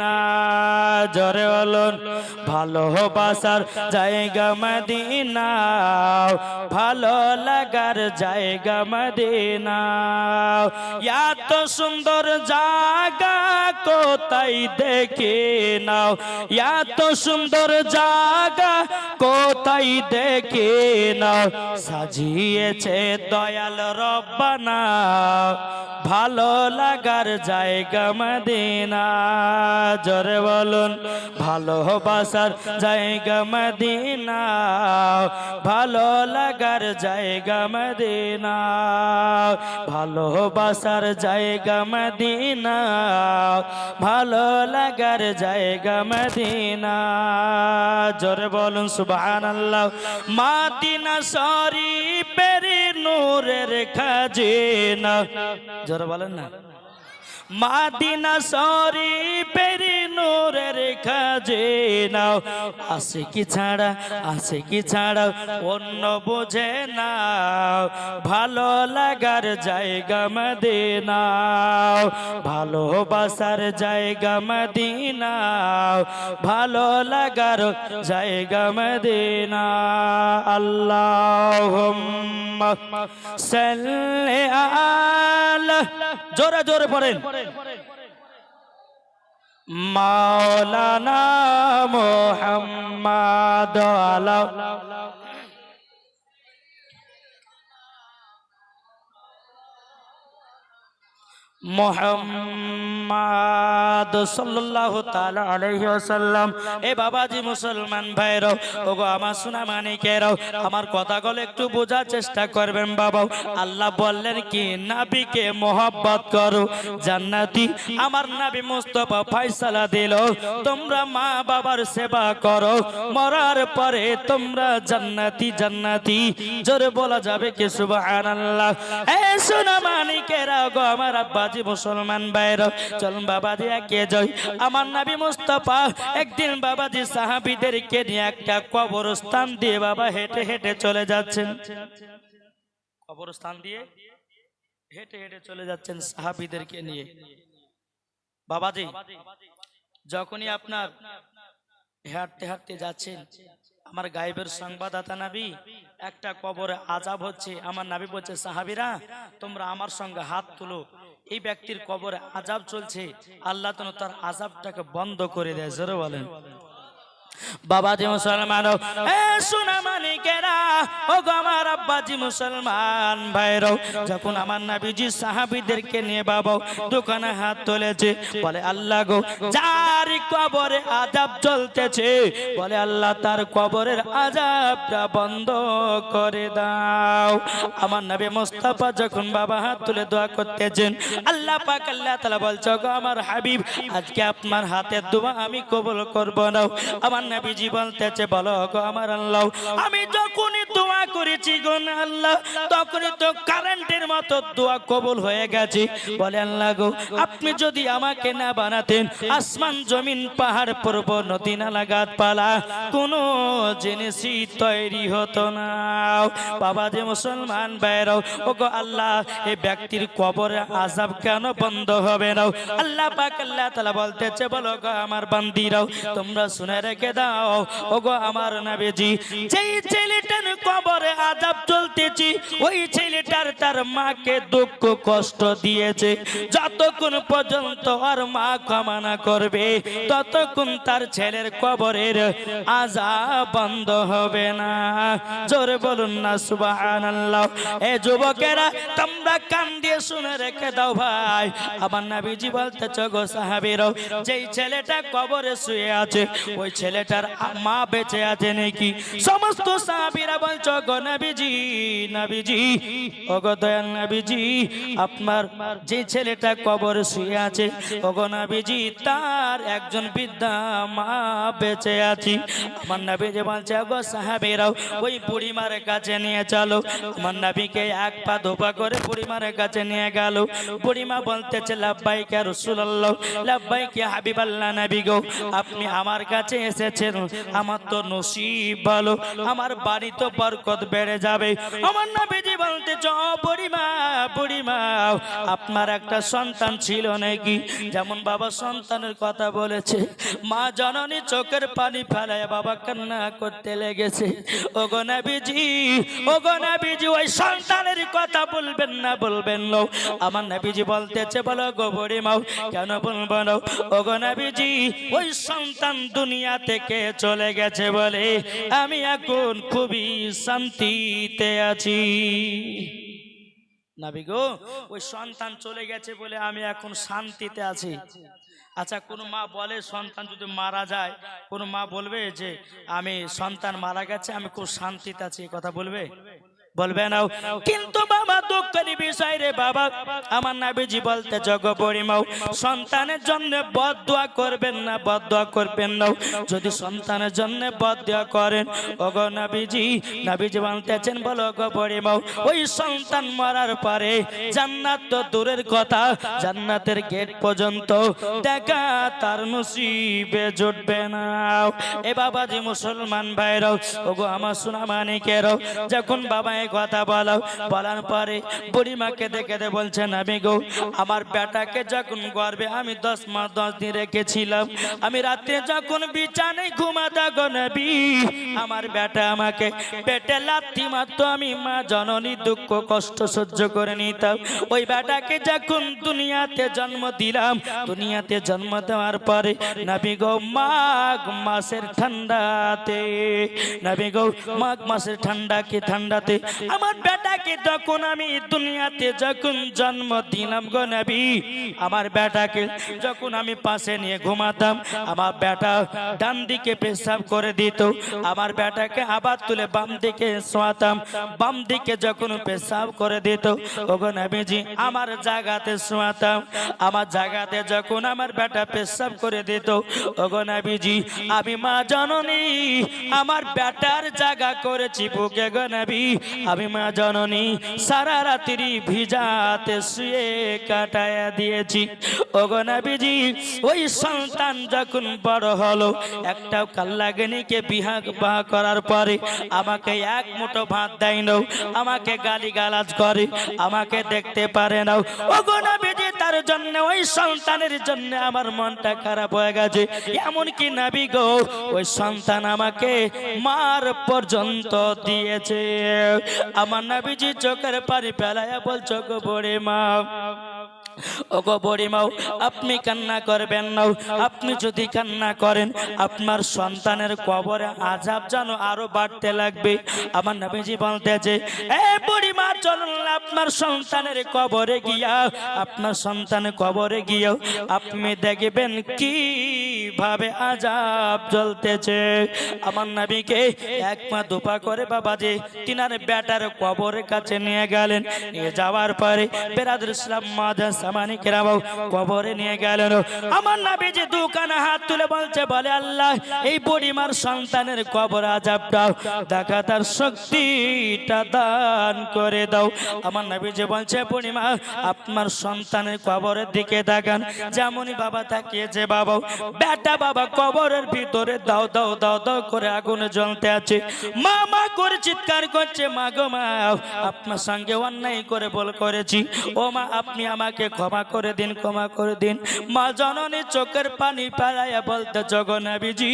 Medina জরে বলুন ভালোবাসার জায়গা মদিনা ভালো লাগার জায়গা মদিনা এত সুন্দর জায়গা কোথায় দেখে নাও? এত সুন্দর জায়গা কোথায় দেখে নাও? সাজিয়েছে দয়াল রব্বানা, ভালো লাগার জায়গা মদিনা। জরে বলুন ভালোবাসার জায়গা মদিনা, ভালো লাগার জায়গা মদিনা ভালোবাসার জায়গা মদিনা, ভালো লাগার জায়গা মদিনা। জোরে বলুন সুবহান আল্লাহ মাদিনা শরীফের নূরের খাজিনা। জোরে বলেন না। মাদিনা শরীফের নূরের নাও। আসে কি ছাড়া? আসে কি ছাড়া? অন্য বোঝে না ভালো লাগার জায়গা মদিনা ভালোবাসার জায়গা মদিনা ভালো লাগার জায়গা মদিনা। আল্লাহ সাল্লি আলা জোরে জোরে পড়েন। মাওলানা মোহাম্মদ আলা মোহাম্মদ সাল্লাল্লাহু তাআলা আলাইহি ওয়াসাল্লাম। এ বাবাজি মুসলমান ওগো আমার আমার একটু বোঝার চেষ্টা করবেন বাবা আল্লাহ বললেন কি মোহাব্বত করো আমার নাবি মুস্তফা ফয়সালা দিল, তোমরা মা বাবার সেবা করো, মরার পরে তোমরা জান্নাতি জান্নাতি। জোরে বলা যাবে কি, সুবহানাল্লাহ। এ সোনা মানিকেরা গো আমার আব্বাজি মুসলমান বাইর চল বাবাজি একে যাই আমার নবী মুস্তাফা, একদিন বাবাজি সাহাবীদেরকে নিয়ে একটা কবরস্থান দিয়ে বাবা হেঁটে হেঁটে চলে যাচ্ছেন। কবরস্থান দিয়ে হেঁটে হেঁটে চলে যাচ্ছেন সাহাবীদেরকে নিয়ে। বাবাজি, যখনই আপনার হাঁটতে হাঁটতে যাচ্ছেন, আমার গায়েবের সংবাদদাতা নাবি, একটা কবরে আজাব হচ্ছে। আমার নাবি বলছে, সাহাবিরা, তোমরা আমার সঙ্গে হাত তুলো। এই ব্যক্তির কবরে আজাব চলছে আল্লাহ তার আজাবটাকে বন্ধ করে দেয় জোরে বলেন। বাবাজি মুসলমান যখন বাবা হাত বন্ধ করে দাও। আমার নবী মুস্তাফা যখন বাবা হাত তুলে দোয়া করতেছেন, আল্লাহ পাক, আল্লাহ তাআলা বলছো গো আমার হাবিব, আজকে আপনার হাতের দোয়া আমি কবুল করব না। আমার নবীজি বলতেছে বলো গো আমার আল্লাহ। আমি যখনই দোয়া করেছি গো আল্লাহ, তখনই তো কারেন্টের মতো দোয়া কবুল হয়ে গেছে। বলে আল্লাহ আপনি যদি আমাকে না বানাতেন, আসমান, জমিন, পাহাড় পর্ব নদী নালা গাছপালা কোনো জিনিসই তৈরি হতো না। বাবা যে মুসলমান বাইরাও ও গো আল্লাহ, এই ব্যক্তির কবরে আজাব কেন বন্ধ হবে না? আল্লাহ পাক আল্লাহ তাআলা বলতেছে, বলো গো আমার বান্দিরাও, তোমরা শুনে রেখে দাও। ও গো আমার নবীজি, যেই ছেলেটার কবরে আজাব চলতেছি, ওই ছেলেটার তার মাকে দুঃখ, কষ্ট দিয়েছে। যতক্ষণ পর্যন্ত আর মা কামনা করবে, ততক্ষণ তার ছেলের কবরের আজা বন্ধ হবে না। জোরে বলুন না সুবাহ এ যুবকেরা তোমরা কান দিয়ে শুনে রেখে দাও ভাই। আমার নবীজি সাহাবীরাও, যেই ছেলেটা কবরে শুয়ে আছে, ওই ছেলেটার মা বেঁচে আছে নাকি? সমস্ত সাহাবীরা নবীজি নবীজি নবীজি, আপনার যে ছেলেটা কবরে শুয়ে আছে তার একজন বৃদ্ধা মা বেঁচে আছি। আমার নবীজি বলছে, গো সাহাবীরাও, ওই বুড়িমার কাছে নিয়ে চলো। আমার নবীকে এক পা ধোপা করে বুড়িমার কাছে নিয়ে গেল। বুড়িমা বলতেছে লাভবাই লাব্বাইকে রসুল্লাহ লাব্বাইকে হাবিবাল্লাহ নবী গো, আপনি আমার কাছে এসেছেন, আমার তো নসিব ভালো, আমার বাড়ি তো বরকত বেড়ে যাবে। আমার নবীজি বলতেছ বুড়িমা বুড়িমা, আপনার একটা সন্তান ছিল নাকি? যেমন বাবা সন্তানের কথা বলেছে, মা জননী চোখের পানি ফেলায় বাবা কান্না করতে লেগেছে। ও গো নবীজি ও গো নবীজি, ওই সন্তানের কথা বলবেন না। বলবেন না আমার নবীজি বলতেছে, বলো গো বুড়িমাও কেন বলব না গো নবীজি, ওই সন্তান দুনিয়া থেকে চলে গেছে বলে আমি এখন খুবই শান্তিতে আছি। নাবি গো, ওই সন্তান চলে গেছে বলে আমি এখন শান্তিতে আছি। আচ্ছা কোনো মা বলে সন্তান যদি মারা যায়, কোনো মা বলবে যে আমি সন্তান মারা গেছে, আমি খুব শান্তিতে আছি কথা বলবে? বলবে না কিন্তু বাবা দুঃখের বিষয় রে বাবা। আমার নাবিজি বলতে জগ পরিমাও। সন্তানের জন্য বদুয়া করবেন না বদুয়া করবেন না যদি সন্তানের জন্য বদুয়া করেন, ওগো নাবিজি নাবিজি বলতেছেন, বলো গো পরিমাও, ওই সন্তান মরার পরে জান্নাত তো দূরের কথা, জান্নাতের গেট পর্যন্ত দেখা তার নসিবে জুটবে না। এ বাবাজি মুসলমান ভাইরাও, ওগো আমার সোনা মানিকেরাও যখন বাবা এই কথা বলো। বলার পরে বুড়িমাকে দেখে দে বলছেন আমি গো, আমার বেটাকে যখন গর্বে আমি দশ মাস দশ দিন রেখেছিলাম, আমি রাত্রে যখন বিছানায় ঘুমাতা গো নবী, আমার বেটা আমাকে পেটে লাথি মারতো, আমি মা জননী দুঃখ কষ্ট সহ্য করে নিতাম। ওই বেটাকে যখন দুনিয়াতে জন্ম দিলাম, দুনিয়াতে জন্ম দেওয়ার পরে, নবী গো, মাঘ মাসের ঠান্ডাতে, নবী গো, মাঘ মাসের ঠান্ডা কি ঠান্ডাতে আমার বেটাকে তখন আমি দুনিয়াতে যখন জন্ম দিলাম গো আমার বেটাকে যখন আমি পাশে নিয়ে ঘুমাতাম, আমার বেটা ডান দিকে পেশাব করে দিত, আমার বেটাকে আবার তুলে বাম দিকে শোয়াতাম বাম দিকে যখন পেশাব করে দিত, ওগো নবীজি, আমার জায়গাতে শোয়াতাম, আমার জায়গাতে যখন আমার বেটা পেশাব করে দিত, ওগো নবীজি, আমি মা জননী, আমার বেটার জায়গা করেছি বুকে গো নবী আমি মা জননী, সারা রাত্রি ভিজাতে শুয়ে কাটায়া দিয়েছি। ওগনাবিজি নবীজি, ওই সন্তান যখন বড় হলো, একটাও কাল্লাগিনীকে বিহা বা করার পরে আমাকে এক মুঠো ভাত দেয় নাও, আমাকে গালি গালাজ করে, আমাকে দেখতে পারে নাও। ওগো নবীজি তার জন্য, ওই সন্তানের জন্য আমার মনটা খারাপ হয়ে গেছে। এমন কি নাবি গো, ওই সন্তান আমাকে মার পর্যন্ত দিয়েছে। আমার নাবিজি চোখের পানি পেলায় বলছো, গো বড়ে মা ওগো আপনি কান্না করবেন না। আপনি যদি কান্না করেন, আপনার সন্তানের কবরে আজাব যেন আরও বাড়তে লাগবে। আমার নবীজি বলতেছে এ বুড়িমা চলুন আপনার সন্তানের কবরে গিয়া, আপনার সন্তানের কবরে গিয়েও আপনি দেখবেন কি ভাবে আজাব জ্বলতেছে? আমার নবীকে এক পা দুপা করে বাবাজি, তিনার বেটার কবরের কাছে নিয়ে গেলেন। নিয়ে যাওয়ার পরে বেরাদুল ইসলাম মাদা সামানি কেরামাও কবরে নিয়ে গেলেন। আমার নাবি যে দোকানে হাত তুলে বলছে, বলে আল্লাহ, এই বুড়িমার সন্তানের কবর আজাব দাও দেখা তার শক্তিটা দান করে দাও। আমার নবীজি বলছে, বুড়িমা, আপনার সন্তানের কবরের দিকে দেখান যেমনই বাবা তাকিয়েছে বাবা বেটা বাবা কবরের ভিতরে দাও দাও দাও দাও করে আগুনে জ্বলতে আছে। মা মা করে চিৎকার করছে, মা গো, মা, আপনার সঙ্গে অন্যায় করে বল করেছি। ও মা, আপনি আমাকে ক্ষমা করে দিন, ক্ষমা করে দিন। মা জননী চোখের পানি পাড়াইয়া বলতে জগনাবিজি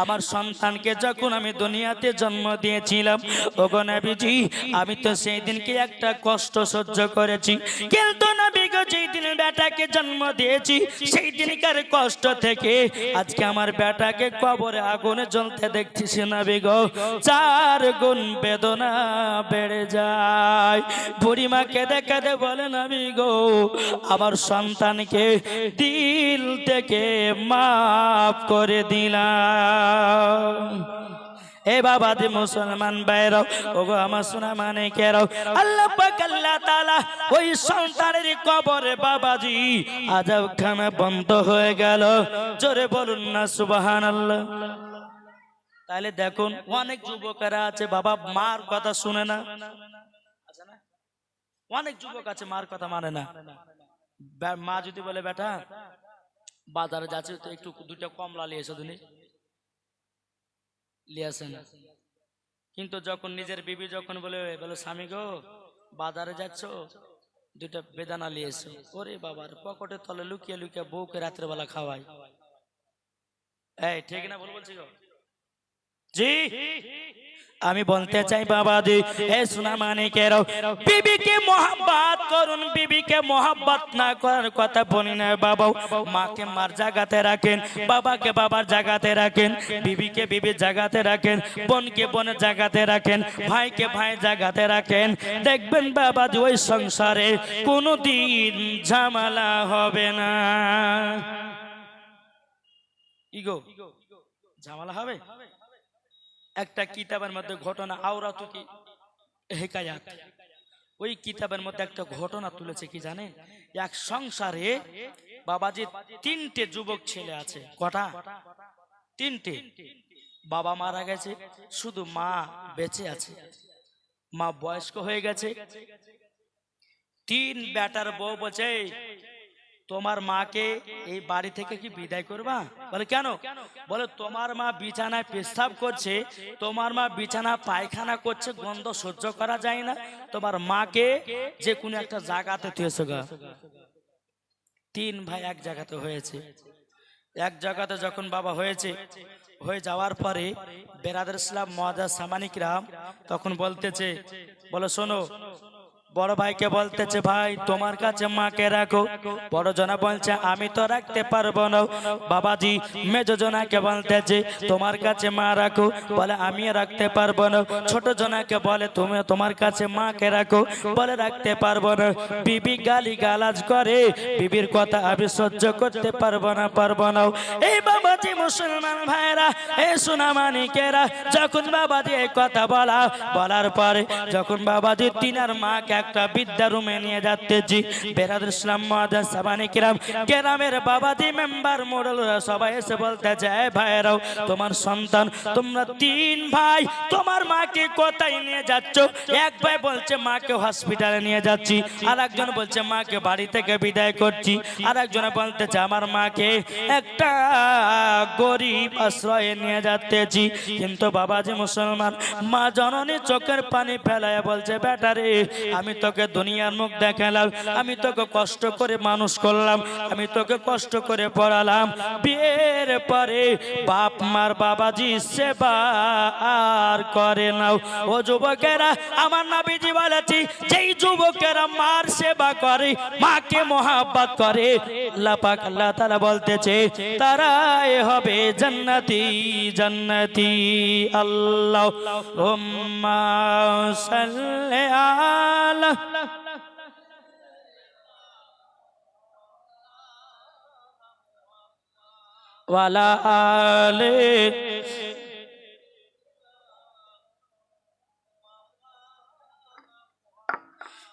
আমার সন্তানকে যখন আমি দুনিয়াতে জন্ম দিয়েছিলাম ওগনাবিজি আমি তো সেই দিনকে একটা কষ্ট সহ্য করেছি। কিন্তু নাবিগো যেই দিন বেটাকে জন্ম দিয়েছি সেই দিনকার কষ্ট থেকে আজকে আমার বেটাকে কবরে আগুনে জ্বলতে দেখতেছি নাবিগো চার গুণ বেদনা বেড়ে যায়। বুড়িমাকে কেঁদে কেঁদে বলে নাবি গো, আমার সন্তানকে দিল থেকে মাফ করে দিলাম। এ বাবা মুসলমান ওগো আমার মানে আল্লাহ ওই সন্তানের কবরে বাবাজি খানা বন্ধ হয়ে গেল। জোরে বলুন না তাহলে দেখুন, অনেক যুবকেরা আছে, বাবা মার কথা শুনে না। অনেক যুবক আছে, মার কথা মানে না। মা যদি বলে, বেটা, বাজারে যাচ্ছে, তো একটু দুইটা কমলা এসো তুমি লিয়ে আসে না কিন্তু যখন নিজের বিবি যখন বলে বলে স্বামী গো, বাজারে যাচ্ছ? দুটা বেদানা এসো ওরে বাবার, পকেটে তলে লুকিয়ে লুকিয়ে বউকে রাত্রেবেলা খাওয়াই এই, ঠিক না বল বলছি গো? জি। আমি বলতে চাই বাবা জি এ সোনা মানিকের বিবিকে মোহাব্বত করুন বিবিকে মোহাব্বত না করার কথা বলি না বাবা। মাকে মার জায়গাতে রাখেন বাবাকে বাবার জায়গাতে রাখেন বিবিকে বিবির জায়গাতে রাখেন বোনকে বোনের জায়গাতে রাখেন ভাইকে ভাই জায়গাতে রাখেন। দেখবেন বাবা জি ওই সংসারে কোনোদিন ঝামেলা হবে না। ইগো ঝামেলা হবে। একটা কিতাবের মধ্যে ঘটনা আওরা তো কি? হেকায়াত। ওই কিতাবের মধ্যে একটা ঘটনা তুলেছে কি জানেন? এক সংসারে বাবাজি তিনটে যুবক ছেলে আছে। কটা? তিনটে। বাবা মারা গেছে শুধু মা বেঁচে আছে। মা বয়স্ক হয়ে গেছে। তিন বেটার বউ বলছে "এই, তোমার মাকে এই বাড়ি থেকে কি বিদায় করবা? বলে, কেন? বলে, তোমার মা বিছানায় পেশাব করছে, তোমার মা বিছানা পায়খানা করছে, গন্ধ সহ্য করা যায় না। তোমার মাকে যে কোনো একটা জায়গাতে তুয়েছো গা। তিন ভাই এক জায়গাতে হয়েছে। এক জায়গাতে যখন বাবা হয়েছে, হয়ে যাওয়ার পরে বেরাদের ইসলাম মহাজা সামানিকরাম তখন বলতেছে, বলো, শোনো বড় ভাইকে বলতেছে, ভাই, তোমার কাছে মাকে রাখো। বড় জনা বলছে, আমি তো রাখতে পারব না। বাবাজি মেজ জনাকে বলতেছে, তোমার কাছে মা রাখো। বলে আমি রাখতে পারব না। ছোট জনাকে বলে তুমি তোমার কাছে মাকে রাখো। বলে, রাখতে পারব না। বিবি গালি গালাজ করে, বিবির কথা আমি সহ্য করতে পারব না পারব না। এই বাবাজি মুসলমান ভাইরা এই সোনামানিকেরা, যখন বাবাজি এই কথা বলা, বলার পরে, যখন বাবাজি তিনার মাকে একটা বিদ্যা রুমে নিয়ে যাচ্তেছি বেরাদুল ইসলাম মহাদান সাবানি কিরাম, কেরামের বাবাজি মেম্বার মোড়লরা সবাই এসে বলতে যায় ভাইরাও তোমার সন্তান, তোমরা তিন ভাই, তোমার মাকে কোথায় নিয়ে যাচ্ছ? এক ভাই বলছে, মাকে হসপিটালে নিয়ে যাচ্ছি। আর একজন বলছে, মাকে বাড়ি থেকে বিদায় করছি। আর একজন বলতেছে আমার মাকে একটা গরিব আশ্রয়ে নিয়ে যাচ্তেছি কিন্তু বাবাজি মুসলমান, মা জননী চোখের পানি ফেলায় বলছে বেটারে আমি তোকে দুনিয়ার মুখ দেখালাম, আমি তোকে কষ্ট করে মানুষ করলাম, আমি তোকে কষ্ট করে পড়ালাম। বিয়ের পরে বাপ মার বাবাজি সেবা আর করে নাও। ও যুবকেরা, আমার নাবিজি বলেছি, যেই যুবকেরা মার সেবা করে, মাকে মোহাব্বত করে। আল্লাহ পাক আল্লাহ তাআলা বলতেছে, তারাই হবে জান্নাতি জান্নাতি আল্লাহ। ওয়ালা আলে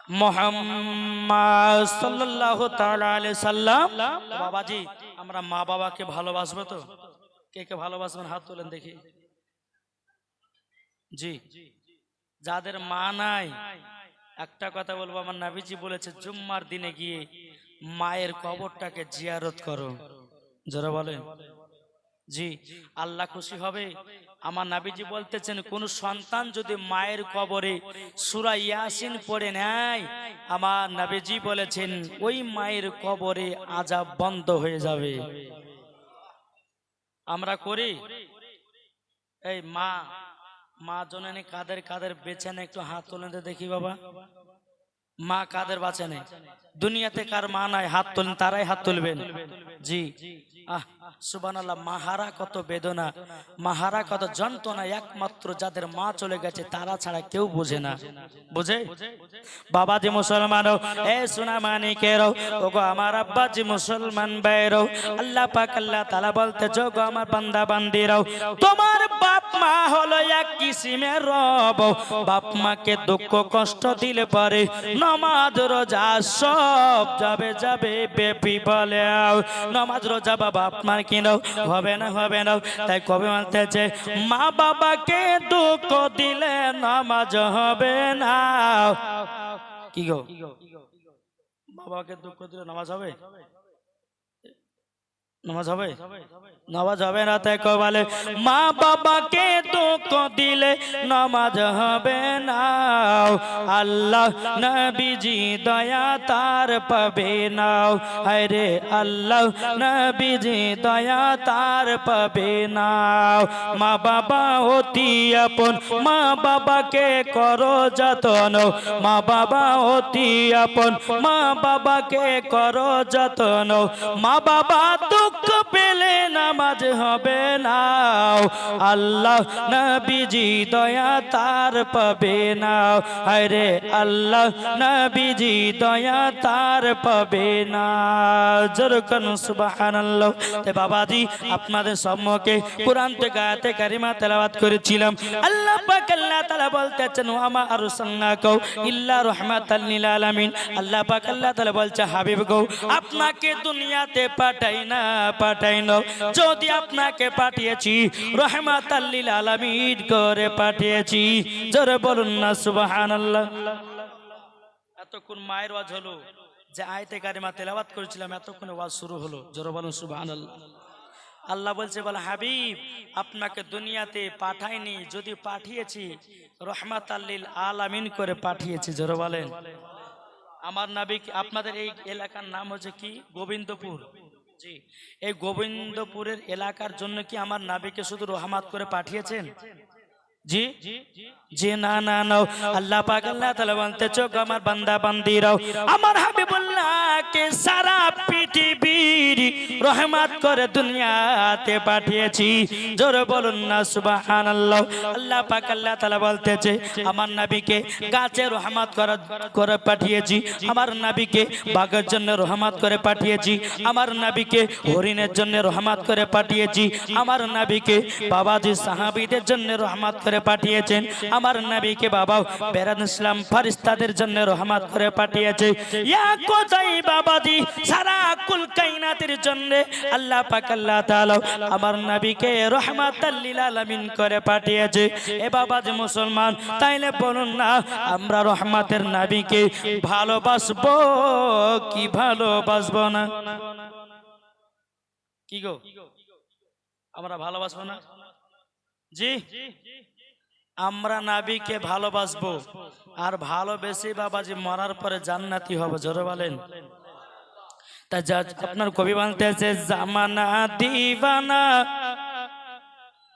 মোহাম্মদ সাল্লাল্লাহু তাআলা সাল্লাম। বাবাজি, আমরা মা বাবাকে ভালোবাসবো তো? কে কে ভালোবাসবেন? হাত তোলেন দেখি। জি। যাদের মা নাই, একটা কথা বলব, আমার নাবিজি বলেছে, জুম্মার দিনে গিয়ে মায়ের কবরটাকে জিয়ারত করো। যারা বলেন। জি, আল্লাহ খুশি হবে। আমার নাবিজি বলতেছেন, কোন সন্তান যদি মায়ের কবরে সুরা ইয়াসিন পড়ে নেয়, আমার নাবিজি বলেছেন, ওই মায়ের কবরে আজাব বন্ধ হয়ে যাবে। আমরা করি? এই মা মা জননী কাদের কাদের বেছে না একটু হাত তুলে দেখি বাবা। মা কাদের বাঁচে নেই দুনিয়াতে কার মা নাই, হাত তুলেন, তারাই হাত তুলবেন। জি। আহ সুবান আল্লাহ মাহারা কত বেদনা, মাহারা কত যন্ত্রণা একমাত্র যাদের মা চলে গেছে, তারা ছাড়া কেউ বোঝে না। বুঝে? বাবা যে মুসলমান এ সোনা মানিকেরও ওগো আমার আব্বা যে মুসলমান বাইরও আল্লাহ পাক আল্লাহ তালা বলতে যোগো আমার বান্দা বান্দিরাও তোমার বাপ মা হলো এক কিসিমের রব। বাপ মাকে দুঃখ কষ্ট দিলে পারে, নমাজ রোজা সব যাবে যাবে বেপি বলে। নমাজ রোজা বাবা মার কিনাও হবে না হবে না। তাই কবে মানতেছে? মা বাবাকে দুঃখ দিলে নমাজ হবে না। কি গো? বাবাকে দুঃখ দিলে নামাজ হবে? নামাজ হবে? নামাজ হবে না তাই কেউ বলে মা বাবাকে দুঃখ দিলে নামাজ হবে না। আল্লাহ নবীজি দয়া তার পাবে নাও আরে আল্লাহ নবীজি দয়া তার পাবে নাও মা বাবা অতি আপন, মা বাবাকে করো যতন। মা বাবা অতি আপন, মা বাবাকে করো যতন। মা বাবা দুঃখ পেলে নামাজ হবে না। আল্লাহ নবীজি দয়া তার পাবে না। আরে আল্লাহ নবীজি দয়া তার পাবে না। যেরকম সুবহানাল্লাহ। তে বাবাজি, আপনাদের সম্মুখে কোরআন থেকে আয়াতে কারিমা তেলাওয়াত করেছিলাম। আল্লাহ পাক আল্লাহ তাআলা বলতেছেন, ওয়ামা আরসালনাকা ইল্লা রাহমাতাল লিল আলামিন। আল্লাহ পাক আল্লাহ তাআলা বলছে, হাবিব গো, আপনাকে দুনিয়াতে পাঠাই না। পাঠাই যদি আপনাকে পাঠিয়েছি রহমাতাল লিল আলামিন করে পাঠিয়েছি। জোরে বলুন না, সুবহানাল্লাহ। এতক্ষণ মায়ের ওয়াজ হলো, যে আয়তে কারিমা তেলাওয়াত করেছিলাম, এতক্ষণে ওয়াজ শুরু হলো। জোরে বলুন, সুবহানাল্লাহ। আল্লাহ বলছে, বলে, হাবিব, আপনাকে দুনিয়াতে পাঠাইনি, যদি পাঠিয়েছি রহমাত আল্লিল আলামিন করে পাঠিয়েছি। জোরে বলেন। আমার নাবিক, আপনাদের এই এলাকার নাম হচ্ছে কি? গোবিন্দপুর। এই গোবিন্দপুরের এলাকার জন্য কি আমার নাবিকে শুধু রহমাত করে পাঠিয়েছেন? জি? জি, না না না। আল্লাহ পাক আল্লাহ বলতে চোখ আমার বান্দা বান্দিরাও। আমার হাবিবুল্লাহকে সারা পৃথিবীর রহমত করে দুনিয়াতে পাঠিয়েছি। জোরে বলুন না, সুবহানাল্লাহ। আল্লাহ পাক আল্লাহ তাআলা বলতেছে, আমার নবীকে গাছে রহমত করে করে পাঠিয়েছি। আমার নবীকে বাঘের জন্য রহমত করে পাঠিয়েছি। আমার নবীকে হরিণের জন্য রহমত করে পাঠিয়েছি। আমার নবীকে বাবাজি সাহাবীদের জন্য রহমত করে পাঠিয়েছেন। আমার নবীকে বাবা বেরান ইসলাম ফারিস্তাদের জন্য রহমত করে পাঠিয়েছে। ইয়া কোথায় বাবাজি? সারা কুল কাইনাতের জন্য আল্লাহ পাক আল্লাহ তাআলা আমার করে পাঠিয়েছে। এ বাবাজি মুসলমান, তাইলে বলুন না, আমরা রহমাতের নবীকে ভালোবাসবো কি ভালোবাসবো না? কি গো? আমরা ভালোবাসবো না? জি? আমরা নাবিকে ভালোবাসবো। আর ভালোবেসে বাবাজি মরার পরে জান্নাতি হবে, জোরে বলেন। তা আপনার কবি বলতেছে জামানা দিবানা।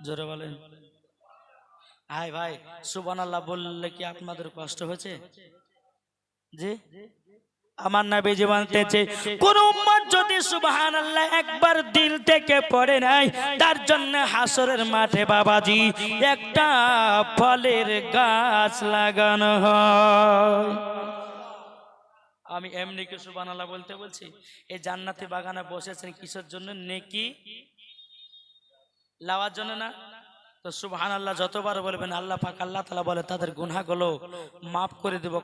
জোরে বলেন। হাই ভাই সুবান আল্লাহ বললে কি আপনাদের কষ্ট হয়েছে? জি? আমার নবীজি বলতেছে কোন উম্মত যদি সুবহানাল্লাহ একবার দিল থেকে পড়ে নাই, তার জন্য হাসরের মাঠে বাবাজি, একটা ফলের গাছ লাগানো হয়। আমি এমনি কিছু বানালা বলতে বলছি এই জান্নাতি বাগানে বসেছেন কিসের জন্য? নেকি? লাওয়ার জন্য না? তো সুবহান আল্লাহ যতবার বলবেন আল্লাহ পাক, আল্লাহ তালা বলে, তাদের গুনাহগুলো মাফ করে দেব।